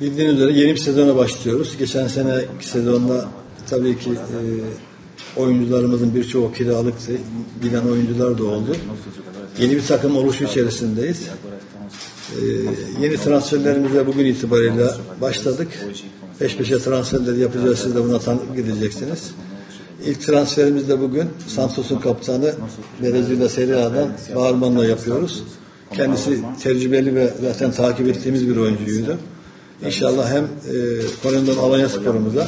Bildiğiniz üzere yeni bir sezona başlıyoruz. Geçen seneki sezonda tabii ki e, oyuncularımızın birçoğu kiralıktı. Giden oyuncular da oldu. Yeni bir takım oluşu içerisindeyiz. E, yeni transferlerimize bugün itibariyle başladık. Peş peşe transferleri yapacağız. Siz de buna tanık gideceksiniz. İlk transferimiz de bugün Santos'un kaptanı Brezilya Serie A'dan Bağırman'la yapıyoruz. Kendisi tecrübeli ve zaten takip ettiğimiz bir oyuncuydu. İnşallah hem e, Konya'dan Alanya sporumuza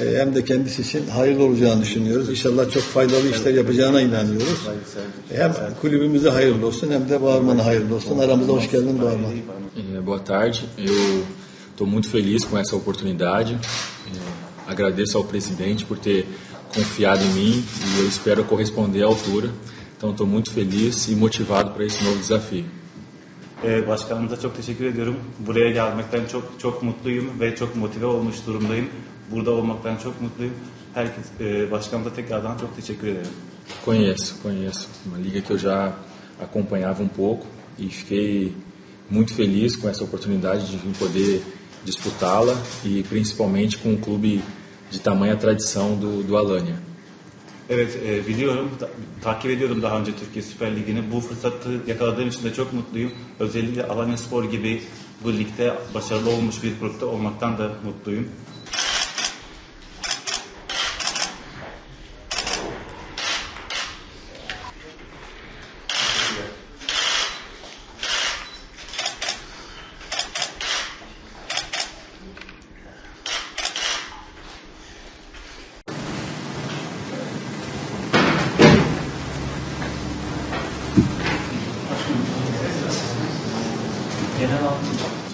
e, hem de kendisi için hayırlı olacağını düşünüyoruz. İnşallah çok faydalı işler yapacağına inanıyoruz. Hem kulübümüze hayırlı olsun hem de Bağırman'a hayırlı olsun. Aramıza hoş geldin Bağırman. Boa tarde, eu estou muito feliz com essa oportunidade. Agradeço ao presidente por ter confiado em mim e eu espero corresponder à altura. Então estou muito feliz e motivado para esse novo desafio. Ee, başkanımıza çok teşekkür ediyorum. Buraya gelmekten çok çok mutluyum ve çok motive olmuş durumdayım. Burada olmaktan çok mutluyum. Herkes e, başkanımıza tekrardan çok teşekkür ederim. Conheço, conheço. Uma liga que eu já acompanhava um pouco e fiquei muito feliz com essa oportunidade de poder disputá-la e principalmente com um clube de tamanha tradição do, do Alanya. Evet e, biliyorum, ta- takip ediyordum daha önce Türkiye Süper Ligi'ni. Bu fırsatı yakaladığım için de çok mutluyum. Özellikle Alanya Spor gibi bu ligde başarılı olmuş bir grupta olmaktan da mutluyum.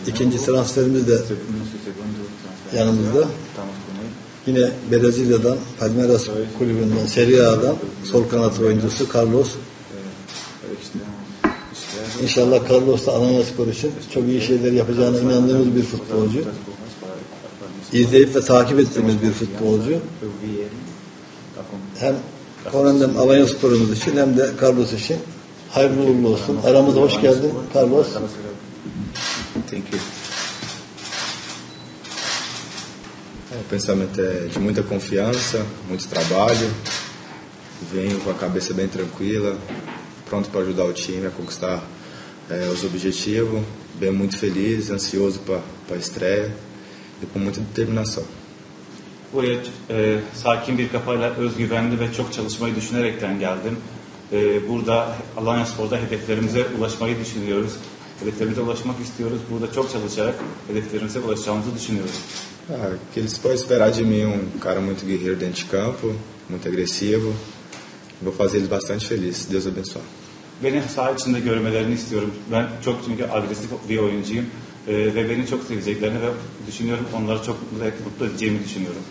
İkinci transferimiz de yanımızda. Yine Brezilya'dan, Palmeiras kulübünden, Serie A'dan sol kanat oyuncusu Carlos. İnşallah Carlos da Alanya Spor için çok iyi şeyler yapacağına inandığımız bir futbolcu. İzleyip ve takip ettiğimiz bir futbolcu. Hem Konan'dan Alanya Spor'umuz için hem de Carlos için hayırlı uğurlu olsun. Aramıza hoş geldin Carlos. Thank you. É, o pensamento é de muita confiança, muito trabalho. Venho com a cabeça bem tranquila, pronto para ajudar o time a conquistar é, os objetivos. Bem muito feliz, ansioso para a estreia e com muita determinação. Buraya e, sakin bir kafayla özgüvenli ve çok çalışmayı düşünerekten geldim. E, burada Alanya Spor'da hedeflerimize ulaşmayı düşünüyoruz. Hedeflerimize ulaşmak istiyoruz. Burada çok çalışarak hedeflerimize ulaşacağımızı düşünüyoruz. Ah, que eles podem esperar de mim um cara muito guerreiro dentro de campo, muito agressivo. Vou fazer eles bastante felizes. Deus abençoe. Beni saha içinde görmelerini istiyorum. Ben çok çünkü agresif bir oyuncuyum. E, ve beni çok seveceklerini ve düşünüyorum onları çok mutlu edeceğimi düşünüyorum.